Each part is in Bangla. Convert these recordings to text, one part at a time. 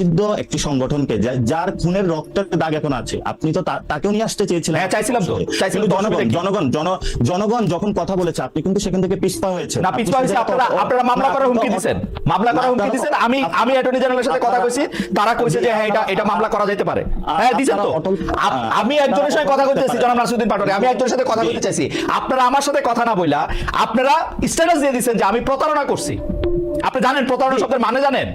নিষিদ্ধ একটি সংগঠনকে যার খুনের রক্তের দাগ এখন আছে। আপনি তো তাকেও নিয়ে আসতে চেয়েছিলেন। হ্যাঁ, চাইছিলাম তো। চাইছিলাম জনগণ জনগণ জন জনগণ যখন কথা বলেছে আপনি কিন্তু সেখান থেকে পিছপা হয়েছে না পিছপা হয়েছে আপনারা আপনারা মামলা করার হুমকি দিচ্ছেন মামলা করার হুমকি দিচ্ছেন আমি আমি অ্যাটর্নি জেনারেলের সাথে কথা কইছি। তারা কইছে যে হ্যাঁ এটা এটা মামলা করা যেতে পারে। হ্যাঁ দিছেন তো। আমি একজনের সাথে কথা বলতেছি জনাব নাসিরউদ্দিন পাটোয়ারি। আমি একজনের সাথে কথা বলতে চাইছি। আপনারা আমার সাথে কথা না বইলা আপনারা স্ট্যাটাস দিয়ে দিচ্ছেন যে আমি প্রতারণা করছি। আপনি জানেন প্রতারণা শব্দের মানে জানেন?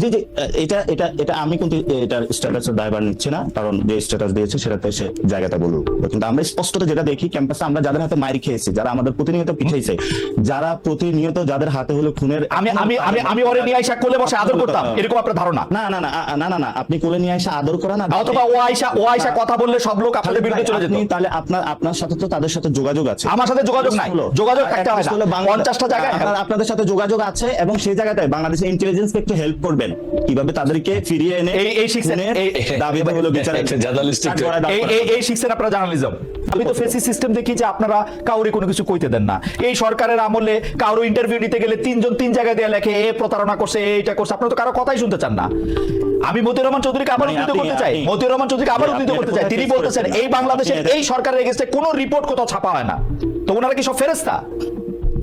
জি জি এটা এটা এটা আমি কিন্তু এটার স্ট্যাটাসের দায়ভার নিচ্ছি না কারণ যে স্ট্যাটাস দিয়েছে সেটাতে সে জায়গাটা বলুক। কিন্তু আমরা স্পষ্টত যেটা দেখি ক্যাম্পাসে আমরা যাদের হাতে মাইর খেয়েছি যারা আমাদের প্রতিনিয়ত পিঠাইছে যারা প্রতিনিয়ত যাদের হাতে হলো খুনের আমি আমি আমি আমি ওরে নিয়ে আইসা কোলে বসে আদর করতাম এরকম আপনার ধারণা? না না না না না না আপনি কোলে নিয়ে এসে আদর করা না অথবা ও আইসা ও আইসা কথা বললে সব লোক আপনাদের বিরুদ্ধে চলে যেত। তাহলে আপনার আপনার সাথে তো তাদের সাথে যোগাযোগ আছে। আমার সাথে যোগাযোগ নাই। যোগাযোগ থাকতে হয় না। বাংলা- পঞ্চাশটা জায়গায় আপনাদের সাথে যোগাযোগ আছে এবং সেই জায়গাটায় বাংলাদেশের ইন্টেলিজেন্সকে একটু হেল্প করবেন। কীভাবে তাদেরকে ফিরিয়ে এনে এই- এই দাবিতে হলো বিচার দাঁড় এই এই আপনারা জার্নালিজম। আমি তো ফেসি সিস্টেম দেখি যে আপনারা কাউরে কোনো কিছু কইতে দেন না। এই সরকারের আমলে কারও ইন্টারভিউ নিতে গেলে তিনজন তিন জায়গায় দিয়ে লেখে এ প্রতারণা করছে এইটা করছে। আপনারা তো কারও কথাই শুনতে চান না। আমি মতিউর রহমান চৌধুরীকে আবার মানে উদ্ধৃত করতে চাই। মতিউর রহমান চৌধুরীকে আবার উদ্ধৃত করতে চাই। তিনি বলতেছেন এই বাংলাদেশের এই সরকারের এগেস্টে কোনো রিপোর্ট কোথাও ছাপা হয় না। তো ওনারা কি সব ফেরেস্তা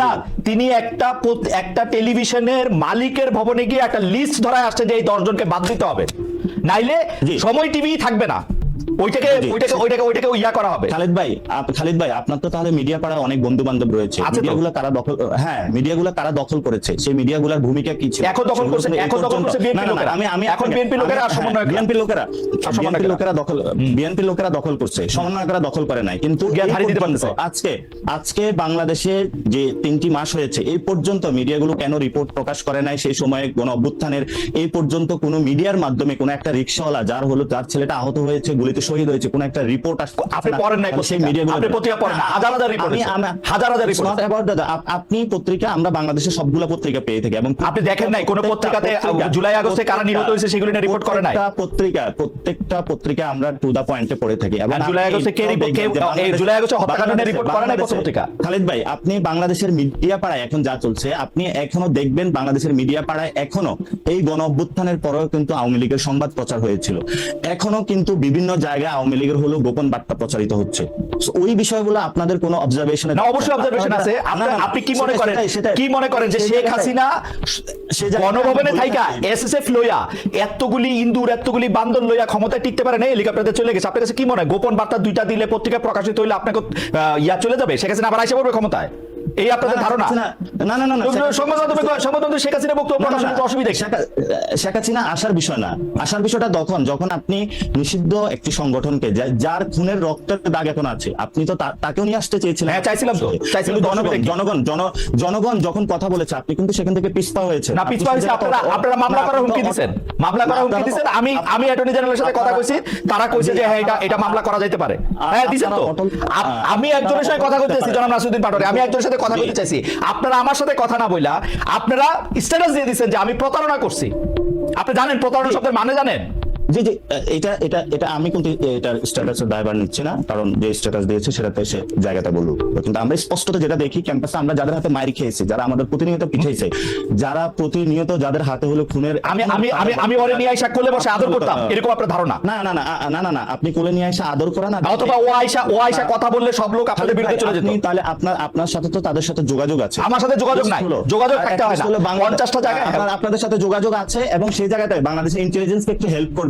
হাসনাত তিনি একটা একটা টেলিভিশনের মালিকের ভবনে গিয়ে একটা লিস্ট ধরায় আসছে যে এই দশজনকে বাদ দিতে হবে। নাইলে সময় টিভি থাকবে না। ওইটাকে ওইটাকে ওইটাকে ওইটাকে ইয়া করা হবে। খালিদ ভাই খালিদ ভাই আপনার তো তাহলে মিডিয়া পাড়ায় অনেক বন্ধু বান্ধব রয়েছে মিডিয়াগুলো কারা দখল হ্যাঁ মিডিয়াগুলো কারা দখল করেছে? সেই মিডিয়াগুলোর ভূমিকা কি ছিল? এখন দখল করছে- এখন দখল করছে না, লোকেরা। আমি আমি এখন BNP লোকেরা আর সমন্বয়করা। বিএনপি লোকেরা বিএনপি লোকেরা দখল বিএনপি লোকেরা দখল করছে। সমন্বয়করা দখল করে নাই। কিন্তু। আজকে আজকে বাংলাদেশে যে তিনটি মাস হয়েছে এই পর্যন্ত মিডিয়াগুলো কেন রিপোর্ট প্রকাশ করে নাই? সেই সময়ে গণ অভ্যুত্থানের এই পর্যন্ত কোনো মিডিয়ার মাধ্যমে কোনো একটা রিক্সাওয়ালা যার হলো তার ছেলেটা আহত হয়েছে গুলিতে শহীদ হয়েছে কোনো একটা রিপোর্ট আপনি পড়েন নাই সেই। মিডিয়াগুলো আপনি পত্রিকা পড়েন না। হাজার হাজার report আমি- হাজার হাজার about that. আপ- আপনি পত্রিকা আমরা বাংলাদেশের সবগুলা পত্রিকা পেয়ে থাকি এবং আপনি দেখেন নাই কোন পত্রিকাতে জুলাই আগস্টে কারা নিহত হয়েছে সেগুলো নিয়ে রিপোর্ট করে নাই পত্রিকা প্রত্যেকটা পত্রিকা আমরা টু দা পয়েন্টে পড়ে থাকি এবং জুলাই আগস্টে কে যে এই জুলাই আগস্টে হত্যাকাণ্ড নিয়ে report করে নাই পত্রিকা? খালিদ ভাই আপনি বাংলাদেশের মিডিয়া পাড়ায় এখন যা চলছে আপনি এখনও দেখবেন বাংলাদেশের মিডিয়া পাড়ায় এখনও এই গণ অভ্যুত্থানের পরেও কিন্তু আওয়ামী লীগের সংবাদ প্রচার হয়েছিল এখনও কিন্তু বিভিন্ন জায়গায় আওয়ামী লীগের হলো গোপন বার্তা প্রচারিত হচ্ছে। ওই বিষয়গুলো আপনাদের কোনো অবজারভেশন না অবশ্যই অবজারভেশন আছে। আপনি কি মনে করেন? কি মনে করেন যে শেখ হাসিনা সে গণভবনে থাইকা এসএসএফ লইয়া এতগুলি ইন্দুর এতগুলি বান্দর লইয়া ক্ষমতায় টিকতে পারে না হেলিকপ্টারে চলে গেছে। আপনার কাছে কি মনে হয়? গোপন বার্তা দুইটা দিলে পত্রিকা প্রকাশিত হইলে আপনাকে ইয়া চলে যাবে? শেখ হাসিনা আবার আইসা পড়বে ক্ষমতায়? এই আপনাদের ধারণা? না না না না সংবাদ মাধ্যমে সংবাদ মাধ্যমে শেখ হাসিনা বক্তব্য প্রকাশের অসুবিধা শেখ- হাসিনা আসার বিষয় না। আসার বিষয়টা তখন যখন আপনি নিষিদ্ধ একটি সংগঠনকে যার খুনের রক্তের দাগ এখন আছে আপনি তো তাকেও নিয়ে আসতে চেয়েছিলেন। হ্যাঁ, চাইছিলাম তো। চাইছিলাম জনগণ জনগণ জন- জনগণ যখন কথা বলেছে আপনি কিন্তু সেখান থেকে পিছপা হয়েছে না পিছপা হয়েছে আপনারা আপনারা মামলা করার হুমকি মামলা করার হুমকি আমি আমি অ্যাটর্নি জেনারেলের সাথে কথা কইছি। তারা কইছে যে হ্যাঁ এটা এটা মামলা করা যেতে পারে। হ্যাঁ তো। আমি একজনের সাথে কথা বলতেছি জনাব নাসিরউদ্দিন পাটোয়ারি। আমি একজনের সাথে কথা বলতে চাইছি। আপনারা আমার সাথে কথা না বইলা আপনারা স্ট্যাটাস দিয়ে দিচ্ছেন যে আমি প্রতারণা করছি। আপনি জানেন প্রতারণা শব্দের মানে জানেন? জি জি এটা এটা এটা আমি কিন্তু এটার স্ট্যাটাসের দায়ভার নিচ্ছি না কারণ যে স্ট্যাটাস দিয়েছে সেটাতে সে জায়গাটা বলুক। কিন্তু আমরা স্পষ্টত যেটা দেখি ক্যাম্পাসে আমরা যাদের হাতে মাইর খেয়েছি যারা আমাদের প্রতিনিয়ত যারা প্রতিনিয়ত যাদের হাতে হলো খুনের আমি আমি আমি আমি ওরে নিয়ে আইসা কোলে বসে আদর করতাম এরকম আপনার ধারণা? না না না না না না আপনি কোলে নিয়ে এসে আদর করা না অথবা ও আইসা ও আইসা কথা বললে সব লোক আপনাদের বিরুদ্ধে চলে যেত। তাহলে আপনার আপনার সাথে তো তাদের সাথে যোগাযোগ আছে। আমার সাথে যোগাযোগ নাই। যোগাযোগ থাকতে হয় না। হলো বাংলা- পঞ্চাশটা জায়গায় আপনাদের সাথে যোগাযোগ আছে এবং সেই জায়গাটায় বাংলাদেশের ইন্টেলিজেন্সকে একটু হেল্প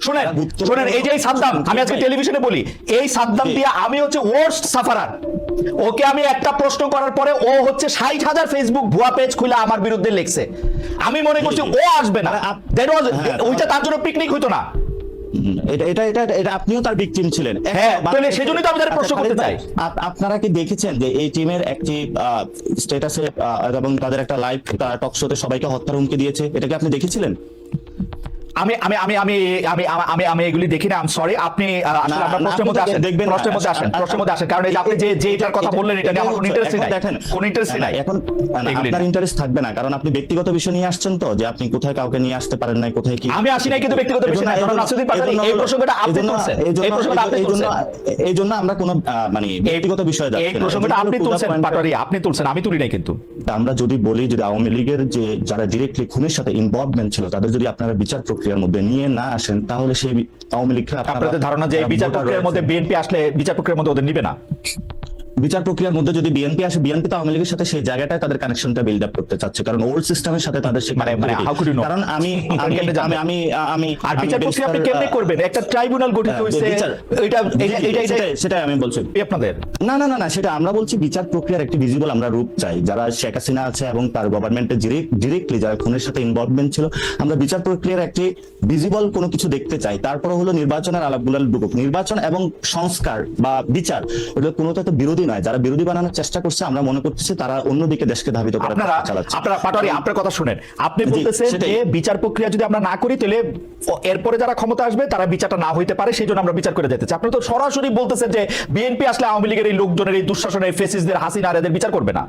শুনেন শুনেন এই যে এই সাদ্দাম আমি আজকে টেলিভিশনে বলি এই সাদ্দাম দিয়ে আমি হচ্ছে ওয়ার্স্ট সাফারার ওকে আমি একটা প্রশ্ন করার পরে ও হচ্ছে ষাট হাজার ফেসবুক ভুয়া পেজ খুলে আমার বিরুদ্ধে লিখছে। আমি মনে করছি ও আসবে না। was- হ্যাঁ, ওইটা তার জন্য পিকনিক হইতো না। এটা এটা এটা এটা আপনিও তার ভিকটিম ছিলেন। হ্যাঁ, তাহলে সেজন্যই তো আমি প্রশ্ন আচ্ছা, করতে চাই। আপনারা কি দেখেছেন যে এই টিমের একটি স্ট্যাটাসে এবং তাদের একটা লাইভ টক শোতে সবাইকে হত্যার হুমকি দিয়েছে? এটাকে আপনি দেখেছিলেন? আমি আমি আমি আমি আমি আমি- আমি এগুলি দেখি না সরি আপনি আসলে না, আমরা প্রশ্নের মধ্যে আসেন দেখবেন প্রশ্নের মধ্যে আসেন প্রশ্নের মধ্যে আসেন কারণ এই আপনি যে যে এটার কথা বললেন এটা নিয়ে আমার কোনো ইন্টারেস্ট নাই দেখেন কোনো ইন্টারেস্ট নাই এখন আপনার ইন্টারেস্ট থাকবে না কারণ আপনি ব্যক্তিগত বিষয় নিয়ে আসছেন তো যে আপনি কোথায় কাউকে নিয়ে আসতে পারেন নাই কোথায় কি আমি আসি নাই কিন্তু ব্যক্তিগত বিষয় না। পাটোয়ারি, এই প্রসঙ্গটা আপনি তুলছেন। এই প্রসঙ্গটা আপনি তুলছেন। এই জন্য আমরা কোনো মানে ব্যক্তিগত বিষয়ে যাচ্ছি না। প্রসঙ্গটা আপনি তুলছেন পাটোয়ারি আপনি তুলছেন আমি তুলি নাই কিন্তু আমরা যদি বলি যদি আওয়ামী লীগের যে যারা ডিরেক্টলি খুনের সাথে ইনভলভমেন্ট ছিল তাদের যদি আপনারা বিচার প্রক্রিয়ার মধ্যে নিয়ে না আসেন তাহলে সেই আওয়ামী লীগকে আপনাদের ধারণা যে বিচার প্রক্রিয়ার মধ্যে বিএনপি আসলে বিচার প্রক্রিয়ার মধ্যে ওদের নিবে না? বিচার প্রক্রিয়ার মধ্যে যদি বিএনপি আসে বিএনপি তো আওয়ামী লীগের সাথে সেই জায়গাটায় তাদের কানেকশনটা বিল্ড আপ করতে চাচ্ছে। কারণ ওল্ড সিস্টেমের সাথে তাদের মানে- মানে? কারণ আমি আমি আমি আমি আর বিচার প্রক্রিয়া আপনি কেমনে করবেন? একটা ট্রাইব্যুনাল গঠিত হয়েছে এটা এটা এটা সেটাই- আমি বলছি। আপনাদের? না না না না সেটা আমরা বলছি বিচার প্রক্রিয়ার একটি ভিজিবল আমরা রূপ চাই। যারা শেখ হাসিনা আছে এবং তার গভর্নমেন্টের ডিরেক্টলি যারা খুনের সাথে ইনভলভমেন্ট ছিল আমরা বিচার প্রক্রিয়ার একটি ভিজিবল কোনো কিছু দেখতে চাই। তারপর হলো নির্বাচনের আলাপগুলো নির্বাচন এবং সংস্কার বা বিচার ওটা কোনোটা তো বিরোধী নয় যারা বিরোধী বানানোর চেষ্টা করছে আমরা মনে করতেছি তারা অন্যদিকে দেশকে ধাবিত করার চালাচ্ছে। আপনারা পাটোয়ারি আপনার কথা শুনেন। আপনি বলতেছেন যে বিচার প্রক্রিয়া যদি আমরা না করি তাহলে এরপরে যারা ক্ষমতা আসবে তারা বিচারটা না হইতে পারে সেই জন্য আমরা বিচার করে যেতে চাই। আপনি তো সরাসরি বলতেছেন যে বিএনপি আসলে আওয়ামী লীগের এই লোকজনের এই দুঃশাসনের ফেসিসদের হাসিনা এদের বিচার করবে না।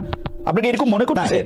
আপনি কি এরকম মনে করছেন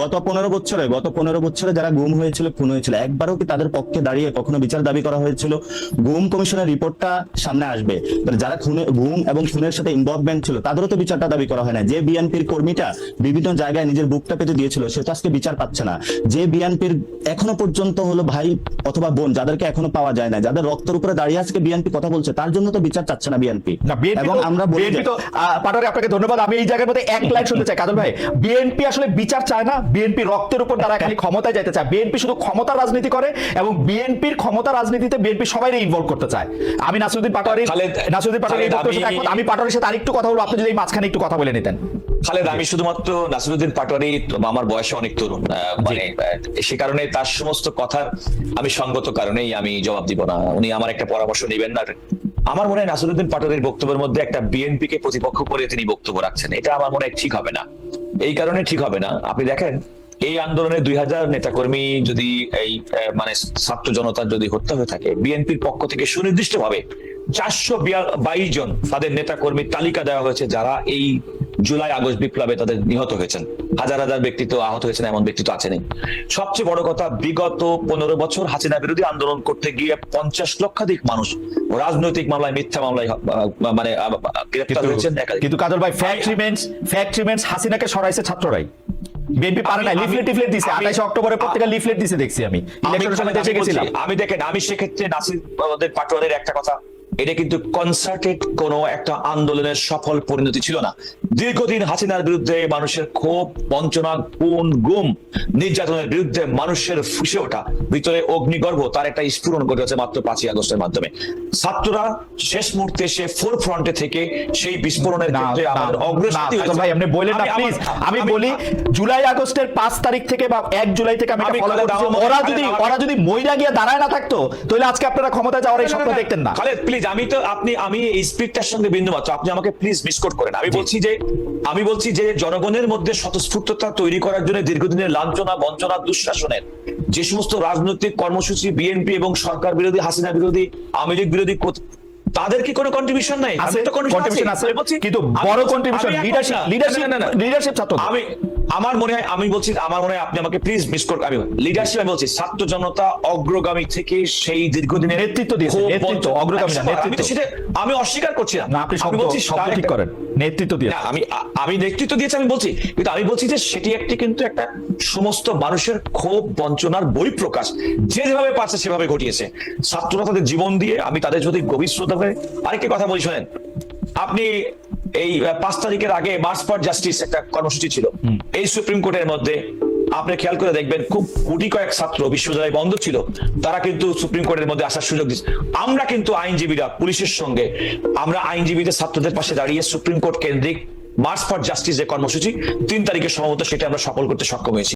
গত পনেরো বছরে গত পনেরো বছরে যারা গুম হয়েছিল খুন হয়েছিল একবারও কি তাদের পক্ষে দাঁড়িয়ে কখনো বিচার দাবি করা হয়েছিল? গুম কমিশনের রিপোর্টটা সামনে আসবে। যারা খুনে গুম এবং খুনের সাথে ইনভলভমেন্ট ছিল তাদেরও তো বিচারটা দাবি করা হয় না যে বিএনপির কর্মীটা বিভিন্ন জায়গায় নিজের বুকটা পেতে দিয়েছিল সে তো আজকে বিচার পাচ্ছে না। যে বিএনপির এখনও পর্যন্ত হলো ভাই অথবা বোন যাদেরকে এখনও পাওয়া যায় না যাদের রক্তের উপরে দাঁড়িয়ে আজকে বিএনপি কথা বলছে তার জন্য তো বিচার চাচ্ছে না বিএনপি এবং আমরা বলি বিএনপি তো আহ, পাটোয়ারি আপনাকে ধন্যবাদ। আমি এই জায়গার মধ্যে এক লাইন শুনতে চাই কাজল ভাই। বিএনপি আসলে বিচার চায় না। বিএনপি রক্তের উপর তারা খালি ক্ষমতায় যাইতে চায়। বিএনপি শুধু ক্ষমতার রাজনীতি করে এবং বিএনপির ক্ষমতা রাজনীতিতে বিএনপি সবাই ইনভলভ করতে চায়। আমি নাসিরুদ্দিন পাটোয়ারি নাসিরুদ্দিন পাটোয়ারি আমি- পাটোয়ারির সাথে আরেকটু কথা বলব। আপনি যদি এই মাঝখানে একটু কথা বলে নিতেন। খালেদ আমি শুধুমাত্র নাসিরুদ্দিন পাটোয়ারি আমার বয়সে অনেক তরুণ। মানে সে কারণে তার সমস্ত কথার আমি সঙ্গত কারণেই আমি জবাব দিব না। উনি আমার একটা পরামর্শ নেবেন না। আমার মনে হয় নাসিরুদ্দিন পাটোয়ারির বক্তব্যের মধ্যে একটা বিএনপি কে প্রতিপক্ষ করে তিনি বক্তব্য রাখছেন। এটা আমার মনে হয় ঠিক হবে না। এই কারণে ঠিক হবে না। আপনি দেখেন, এই আন্দোলনে দুই হাজার নেতাকর্মী যদি এই মানে ছাত্র জনতার যদি হত্যা হয়ে থাকে, বিএনপির পক্ষ থেকে সুনির্দিষ্ট ভাবে চারশো বাইশ জন তাদের নেতা কর্মীর তালিকা দেওয়া হয়েছে যারা এই জুলাই আগস্ট বিপ্লবে তাদের নিহত হয়েছেন। হাজার হাজার ব্যক্তি তো আহত হয়েছেন এমন ব্যক্তি তো আছেনই। সবচেয়ে বড় কথা বিগত পনেরো বছর হাসিনা বিরোধী আন্দোলন করতে গিয়ে পঞ্চাশ লক্ষাধিক মানুষ রাজনৈতিক মামলায় মিথ্যা মামলায় মানে আহ, গ্রেপ্তার হয়েছেন। কিন্তু কাজল ভাই ফ্যাক্ট রিমেন্স ফ্যাক্ট রিমেন্স হাসিনাকে সরাইছে ছাত্ররাই। বিএনপি পারে না আমি- লিফলেট টিফলেট দিছে। আমি- আঠাইশে অক্টোবরে প্রত্যেকটা লিফলেট দিছে দেখছি আমি। ইলেকশনের সময় দেশে গেছিলাম। আমি দেখেন আমি সেক্ষেত্রে নাসির পাটোয়ারের একটা কথা এটা কিন্তু কনসার্টেড কোনো একটা আন্দোলনের সফল পরিণতি ছিল না। দীর্ঘদিন হাসিনার বিরুদ্ধে মানুষের ক্ষোভ বঞ্চনা খুন গুম নির্যাতনের বিরুদ্ধে মানুষের ফুসে ওঠা ভিতরে অগ্নিগর্ভ তার একটা স্ফুরণ ঘটেছে মাত্র পাঁচই আগস্টের মাধ্যমে। ছাত্ররা শেষ মুহূর্তে সে ফোর ফ্রন্টে থেকে সেই বিস্ফোরণের ক্ষেত্রে আমাদের ভাই আপনি বললেন না আমি- প্লিজ আমি বলি জুলাই আগস্টের পাঁচ তারিখ থেকে বা এক জুলাই থেকে আমি ওরা যদি ওরা যদি মইরা গিয়ে দাঁড়ায় না থাকতো তাহলে আজকে আপনারা ক্ষমতা যাওয়ার এই স্বপ্ন দেখতেন না। খালেদ প্লিজ আমি তো আপনি আমি এই স্পিডটার সঙ্গে বিন্দু মাত্র আপনি আমাকে প্লিজ মিসকোট করেন। আমি বলছি যে আমি বলছি যে জনগণের মধ্যে স্বতঃস্ফূর্ততা তৈরি করার জন্য দীর্ঘদিনের লাঞ্ছনা বঞ্চনা দুঃশাসনের যে সমস্ত রাজনৈতিক কর্মসূচি বিএনপি এবং সরকার বিরোধী হাসিনা বিরোধী আওয়ামী লীগ বিরোধী তাদের কি কোনো কন্ট্রিবিউশন নাই আছে তো কন্ট্রিবিউশন আছে বলছি, কিন্তু বড় কন্ট্রিবিউশন লিডারশিপ। লিডারশিপ ছাত্র আমি আমার মনে হয় আমি বলছি আমার মনে হয় আপনি আমাকে প্লিজ মিস কর আমি লিডারশিপ আমি বলছি ছাত্র জনতা অগ্রগামী থেকে সেই দীর্ঘদিনের নেতৃত্ব দিয়েছে, নেতৃত্ব, অগ্রগামী আমি নেতৃত্ব। সেটা আমি অস্বীকার করছি না। আপনি শব্দ বলছি শব্দ ঠিক করেন। নেতৃত্ব দিয়ে। আমি আমি নেতৃত্ব দিয়েছি আমি বলছি কিন্তু আমি বলছি যে সেটি একটি কিন্তু একটা সমস্ত মানুষের ক্ষোভ বঞ্চনার বই প্রকাশ। যে যেভাবে পারছে সেভাবে ঘটিয়েছে। ছাত্ররা তাদের জীবন দিয়ে আমি তাদের যদি গভীর শ্রদ্ধা আরেকটি কথা বলি শোনেন। আপনি এই পাঁচ তারিখের আগে মার্চ ফর জাস্টিস একটা কর্মসূচি ছিল। এই সুপ্রিম কোর্টের মধ্যে আপনি খেয়াল করে দেখবেন খুব কোটি কয়েক ছাত্র বিশ্ববিদ্যালয় বন্ধ ছিল। তারা কিন্তু সুপ্রিম কোর্টের মধ্যে আসার সুযোগ দিচ্ছে। আমরা কিন্তু আইনজীবীরা পুলিশের সঙ্গে আমরা আইনজীবীদের ছাত্রদের পাশে দাঁড়িয়ে সুপ্রিম কোর্ট কেন্দ্রিক মার্চ ফর জাস্টিস যে কর্মসূচি তিন তারিখে সম্ভবত সেটা আমরা সফল করতে সক্ষম হয়েছি।